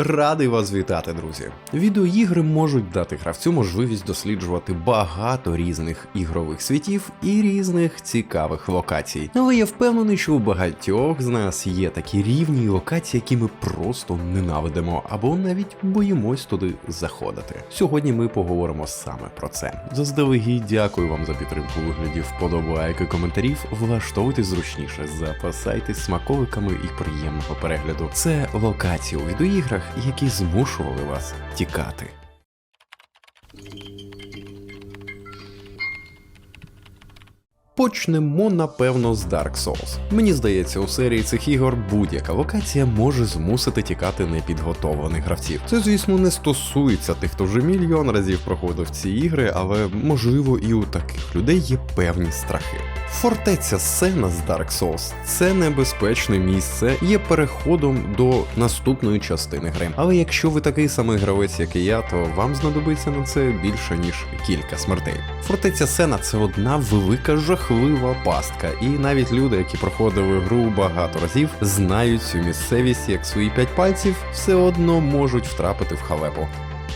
Радий вас вітати, друзі. Відеоігри можуть дати гравцю можливість досліджувати багато різних ігрових світів і різних цікавих локацій. Але я впевнений, що у багатьох з нас є такі рівні локації, які ми просто ненавидимо або навіть боїмось туди заходити. Сьогодні ми поговоримо саме про це. Заздалегідь дякую вам за підтримку у вигляді вподобайки, коментарів. Влаштовуйтесь зручніше, запасайтесь смаковиками і приємного перегляду. Це локації у відеоіграх, які змушували вас тікати. Почнемо напевно з Dark Souls. Мені здається, у серії цих ігор будь-яка локація може змусити тікати непідготовлених гравців. Це, звісно, не стосується тих, хто вже мільйон разів проходив ці ігри, але можливо і у таких людей є певні страхи. Фортеця Сена з Dark Souls це небезпечне місце, є переходом до наступної частини гри. Але якщо ви такий самий гравець, як і я, то вам знадобиться на це більше ніж кілька смертей. Фортеця Сена це одна велика жахлива пастка, і навіть люди, які проходили гру багато разів, знають цю місцевість як свої п'ять пальців, все одно можуть втрапити в халепу.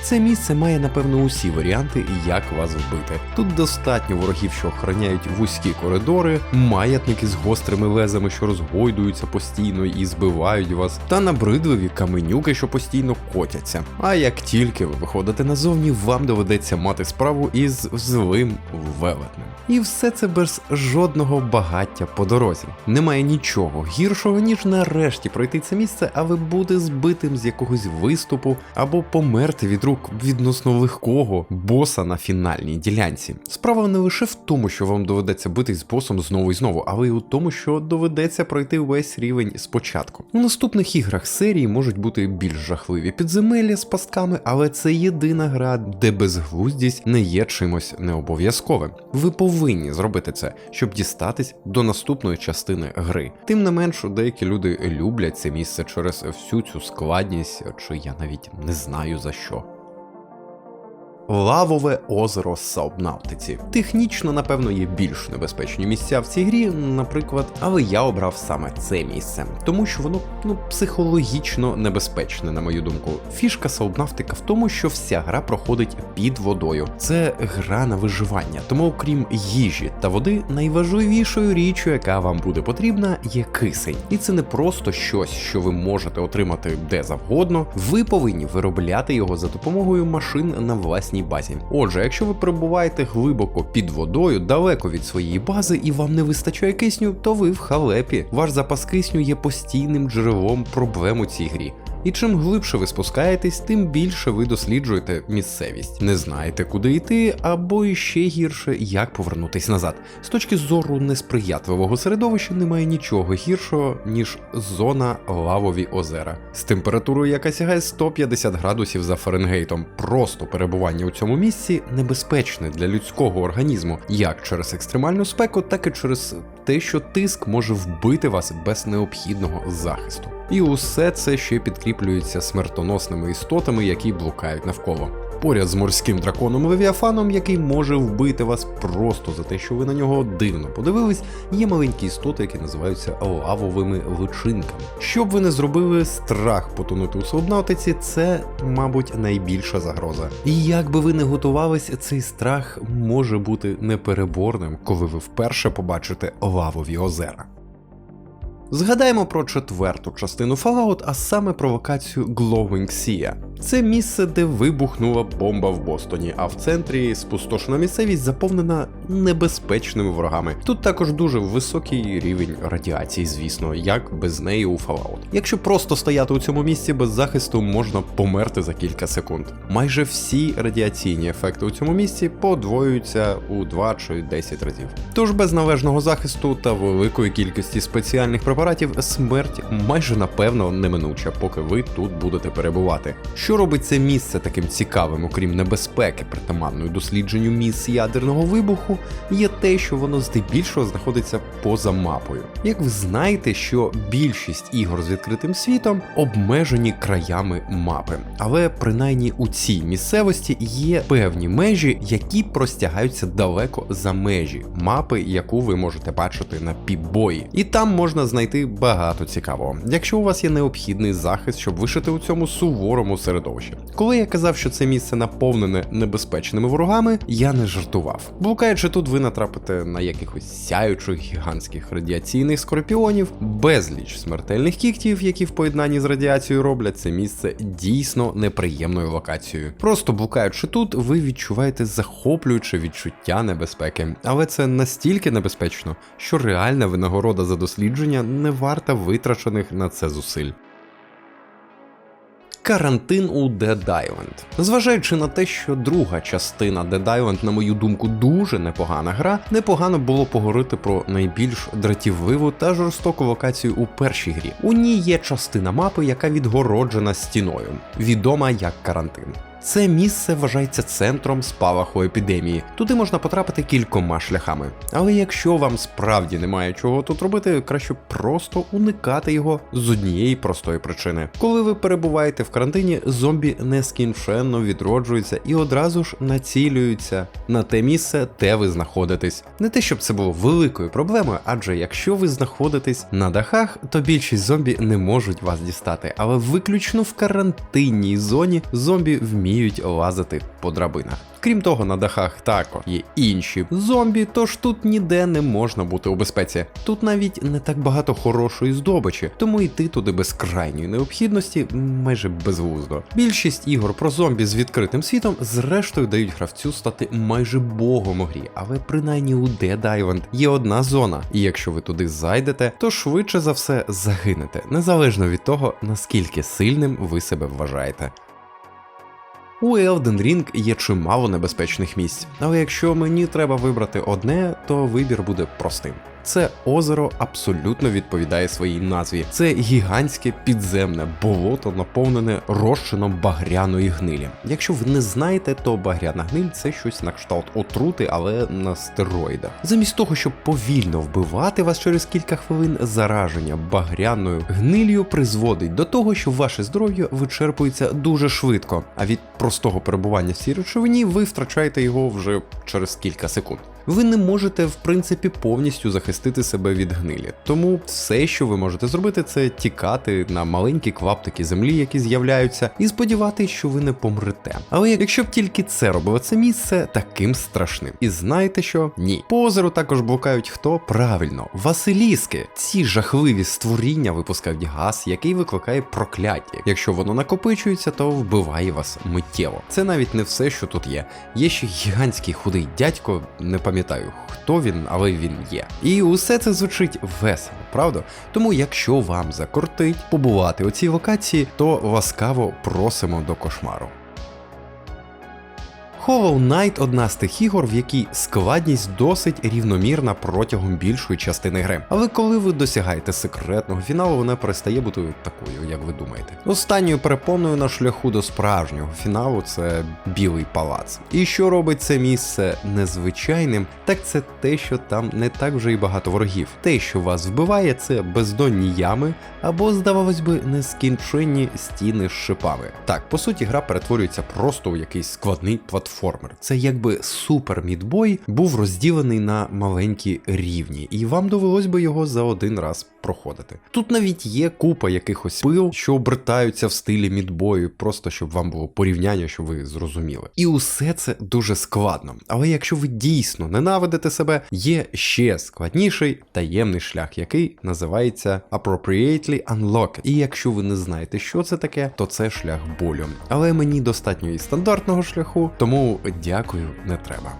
Це місце має напевно усі варіанти, як вас вбити. Тут достатньо ворогів, що охороняють вузькі коридори, маятники з гострими лезами, що розгойдуються постійно і збивають вас, та набридливі каменюки, що постійно котяться. А як тільки ви виходите назовні, вам доведеться мати справу із злим велетнем. І все це без жодного багаття по дорозі. Немає нічого гіршого, ніж нарешті пройти це місце, але бути збитим з якогось виступу або померти від рук відносно легкого боса на фінальній ділянці. Справа не лише в тому, що вам доведеться битись з босом знову і знову, але й у тому, що доведеться пройти весь рівень спочатку. У наступних іграх серії можуть бути більш жахливі підземелля з пастками, але це єдина гра, де безглуздість не є чимось необов'язковим. Ви повинні зробити це, щоб дістатись до наступної частини гри. Тим не менш, деякі люди люблять це місце через всю цю складність, чи я навіть не знаю за що. Лавове озеро Саубнавтиці. Технічно, напевно, є більш небезпечні місця в цій грі, наприклад, але я обрав саме це місце, тому що воно ну психологічно небезпечне, на мою думку. Фішка Саубнавтика в тому, що вся гра проходить під водою. Це гра на виживання, тому окрім їжі та води, найважливішою річчю, яка вам буде потрібна, є кисень. І це не просто щось, що ви можете отримати де завгодно. Ви повинні виробляти його за допомогою машин на власній базі. Отже, якщо ви перебуваєте глибоко під водою, далеко від своєї бази, і вам не вистачає кисню, то ви в халепі. Ваш запас кисню є постійним джерелом проблем у цій грі. І чим глибше ви спускаєтесь, тим більше ви досліджуєте місцевість. Не знаєте, куди йти, або іще гірше, як повернутись назад. З точки зору несприятливого середовища немає нічого гіршого, ніж зона лавові озера. З температурою, яка сягає 150 градусів за Фаренгейтом. Просто перебування у цьому місці небезпечне для людського організму, як через екстремальну спеку, так і через те, що тиск може вбити вас без необхідного захисту. І усе це ще підкріплюється смертоносними істотами, які блукають навколо. Поряд з морським драконом Левіафаном, який може вбити вас просто за те, що ви на нього дивно подивились, є маленькі істоти, які називаються лавовими личинками. Щоб ви не зробили страх потонути у Саубнавтиці, це, мабуть, найбільша загроза. І як би ви не готувались, цей страх може бути непереборним, коли ви вперше побачите лавові озера. Згадаємо про четверту частину Fallout, а саме провокацію Glowing Sea. Це місце, де вибухнула бомба в Бостоні, а в центрі спустошена місцевість заповнена небезпечними ворогами. Тут також дуже високий рівень радіації, звісно, як без неї у Fallout. Якщо просто стояти у цьому місці без захисту, можна померти за кілька секунд. Майже всі радіаційні ефекти у цьому місці подвоюються у 2 чи 10 разів. Тож без належного захисту та великої кількості спеціальних препаратів смерть майже напевно неминуча, поки ви тут будете перебувати. Щоб Що робить це місце таким цікавим, окрім небезпеки, притаманної дослідженню місць ядерного вибуху, є те, що воно здебільшого знаходиться поза мапою. Як ви знаєте, що більшість ігор з відкритим світом обмежені краями мапи, але принаймні у цій місцевості є певні межі, які простягаються далеко за межі мапи, яку ви можете бачити на піпбої. І там можна знайти багато цікавого, якщо у вас є необхідний захист, щоб вишити у цьому суворому середовищі. Коли я казав, що це місце наповнене небезпечними ворогами, я не жартував. Блукаючи тут, ви натрапите на якихось сяючих гігантських радіаційних скорпіонів, безліч смертельних кіктів, які в поєднанні з радіацією роблять це місце дійсно неприємною локацією. Просто блукаючи тут, ви відчуваєте захоплююче відчуття небезпеки, але це настільки небезпечно, що реальна винагорода за дослідження не варта витрачених на це зусиль. Карантин у Dead Island. Зважаючи на те, що друга частина Dead Island, на мою думку, дуже непогана гра, непогано було поговорити про найбільш дратівливу та жорстоку локацію у першій грі. У ній є частина мапи, яка відгороджена стіною, відома як карантин. Це місце вважається центром спалаху епідемії. Туди можна потрапити кількома шляхами. Але якщо вам справді немає чого тут робити, краще просто уникати його з однієї простої причини. Коли ви перебуваєте в карантині, зомбі нескінченно відроджуються і одразу ж націлюються на те місце, де ви знаходитесь. Не те, щоб це було великою проблемою, адже якщо ви знаходитесь на дахах, то більшість зомбі не можуть вас дістати. Але виключно в карантинній зоні зомбі вміють вміють лазити по драбинах. Крім того, на дахах також є інші зомбі, тож тут ніде не можна бути у безпеці. Тут навіть не так багато хорошої здобичі, тому йти туди без крайньої необхідності майже безглуздо. Більшість ігор про зомбі з відкритим світом, зрештою, дають гравцю стати майже богом у грі, але принаймні у Dead Island є одна зона, і якщо ви туди зайдете, то швидше за все загинете, незалежно від того, наскільки сильним ви себе вважаєте. У Elden Ring є чимало небезпечних місць, але якщо мені треба вибрати одне, то вибір буде простим. Це озеро абсолютно відповідає своїй назві. Це гігантське підземне болото, наповнене розчином багряної гнилі. Якщо ви не знаєте, то багряна гниль це щось на кшталт отрути, але на стероїдах. Замість того, щоб повільно вбивати вас через кілька хвилин, зараження багряною гнилью призводить до того, що ваше здоров'я вичерпується дуже швидко. А від простого перебування в цій речовині ви втрачаєте його вже через кілька секунд ви не можете в принципі повністю захистити себе від гнилі. Тому все, що ви можете зробити, це тікати на маленькі клаптики землі, які з'являються, і сподіватися, що ви не помрете. Але якщо б тільки це робило це місце таким страшним. І знаєте що? Ні. По озеру також блукають хто правильно, Василіски. Ці жахливі створіння випускають газ, який викликає прокляття. Якщо воно накопичується, то вбиває вас миттєво. Це навіть не все, що тут є. Є ще гігантський худий дядько, не пам'ятаю пам'ятаю, хто він, але він є. І усе це звучить весело, правда? Тому, якщо вам закортить побувати у цій локації, то ласкаво просимо до кошмару. Hollow Knight одна з тих ігор, в якій складність досить рівномірна протягом більшої частини гри. Але коли ви досягаєте секретного фіналу, вона перестає бути такою, як ви думаєте. Останньою перепоною на шляху до справжнього фіналу це білий палац. І що робить це місце незвичайним, так це те, що там не так вже й багато ворогів. Те, що вас вбиває, це бездонні ями або, здавалось би, нескінченні стіни з шипами. Так, по суті, гра перетворюється просто у якийсь складний платформ платформер. Це якби супер мідбой був розділений на маленькі рівні, і вам довелось би його за один раз проходити. Тут навіть є купа якихось пил, що обертаються в стилі мідбою, просто щоб вам було порівняння, щоб ви зрозуміли. І усе це дуже складно. Але якщо ви дійсно ненавидите себе, є ще складніший таємний шлях, який називається Appropriately Unlocked. І якщо ви не знаєте, що це таке, то це шлях болю. Але мені достатньо і стандартного шляху, тому дякую, не треба.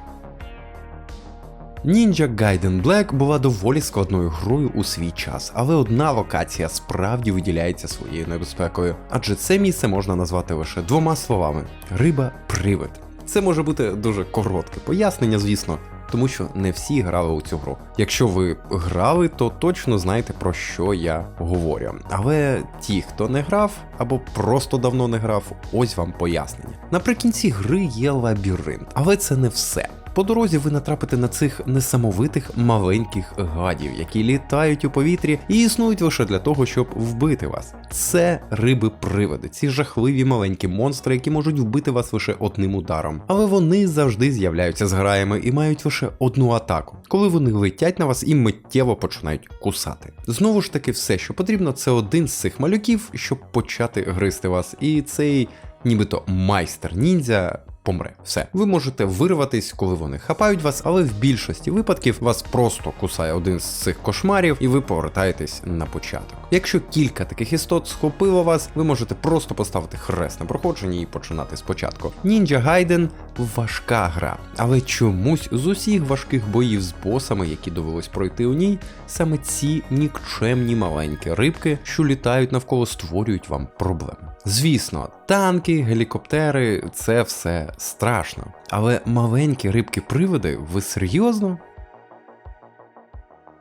Ninja Gaiden Black була доволі складною грою у свій час, але одна локація справді виділяється своєю небезпекою, адже це місце можна назвати лише двома словами: риба-привид. Це може бути дуже коротке пояснення, звісно. Тому що не всі грали у цю гру. Якщо ви грали, то точно знаєте про що я говорю. Але ті, хто не грав або просто давно не грав, ось вам пояснення. Наприкінці гри є лабіринт, але це не все. По дорозі ви натрапите на цих несамовитих маленьких гадів, які літають у повітрі і існують лише для того, щоб вбити вас. Це риби-привиди, ці жахливі маленькі монстри, які можуть вбити вас лише одним ударом. Але вони завжди з'являються з граями і мають лише одну атаку, коли вони летять на вас і миттєво починають кусати. Знову ж таки, все, що потрібно, це один з цих малюків, щоб почати гризти вас. І цей нібито майстер ніндзя помре. Все. Ви можете вирватись, коли вони хапають вас, але в більшості випадків вас просто кусає один з цих кошмарів, і ви повертаєтесь на початок. Якщо кілька таких істот схопило вас, ви можете просто поставити хрест на проходженні і починати спочатку. Ninja Gaiden важка гра, але чомусь з усіх важких боїв з босами, які довелось пройти у ній, саме ці нікчемні маленькі рибки, що літають навколо, створюють вам проблеми. Звісно, танки, гелікоптери це все страшно. Але маленькі рибки-привиди, ви серйозно?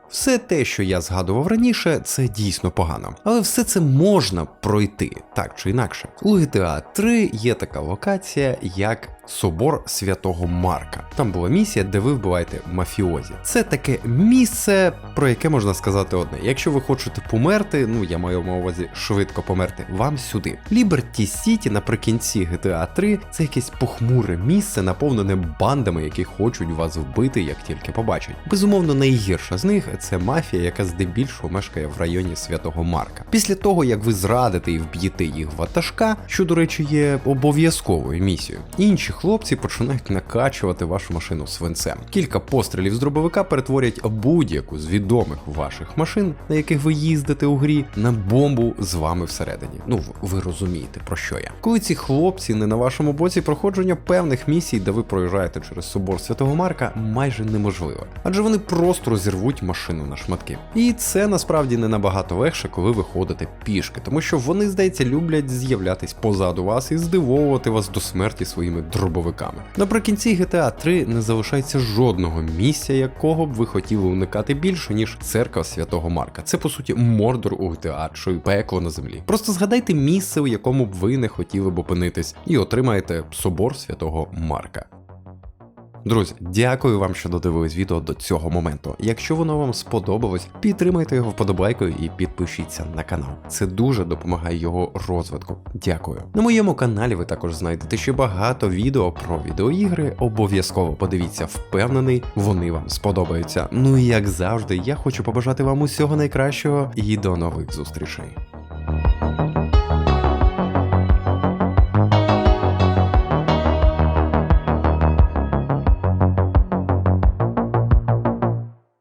Все те, що я згадував раніше, це дійсно погано. Але все це можна пройти так чи інакше. У GTA 3 є така локація, як Собор Святого Марка. Там була місія, де ви вбиваєте мафіозі. Це таке місце, про яке можна сказати одне. Якщо ви хочете померти, ну я маю на увазі швидко померти, вам сюди. Liberty City наприкінці GTA 3 це якесь похмуре місце, наповнене бандами, які хочуть вас вбити, як тільки побачать. Безумовно, найгірша з них це мафія, яка здебільшого мешкає в районі Святого Марка. Після того, як ви зрадите і вб'єте їх ватажка, що, до речі, є обов'язковою місією, інші хлопці починають накачувати вашу машину свинцем. Кілька пострілів з дробовика перетворять будь-яку з відомих ваших машин, на яких ви їздите у грі, на бомбу з вами всередині. Ну ви розумієте про що я. Коли ці хлопці не на вашому боці, проходження певних місій, де ви проїжджаєте через собор Святого Марка, майже неможливо, адже вони просто розірвуть машину на шматки. І це насправді не набагато легше, коли ви ходите пішки, тому що вони, здається, люблять з'являтись позаду вас і здивовувати вас до смерті своїми дробовиками. Наприкінці GTA 3 не залишається жодного місця, якого б ви хотіли уникати більше, ніж церква Святого Марка. Це по суті мордор у GTA чи пекло на землі. Просто згадайте місце, у якому б ви не хотіли б опинитись, і отримаєте собор Святого Марка. Друзі, дякую вам, що додивились відео до цього моменту. Якщо воно вам сподобалось, підтримайте його вподобайкою і підпишіться на канал. Це дуже допомагає його розвитку. Дякую. На моєму каналі ви також знайдете ще багато відео про відеоігри. Обов'язково подивіться, впевнений, вони вам сподобаються. Ну і як завжди, я хочу побажати вам усього найкращого і до нових зустрічей.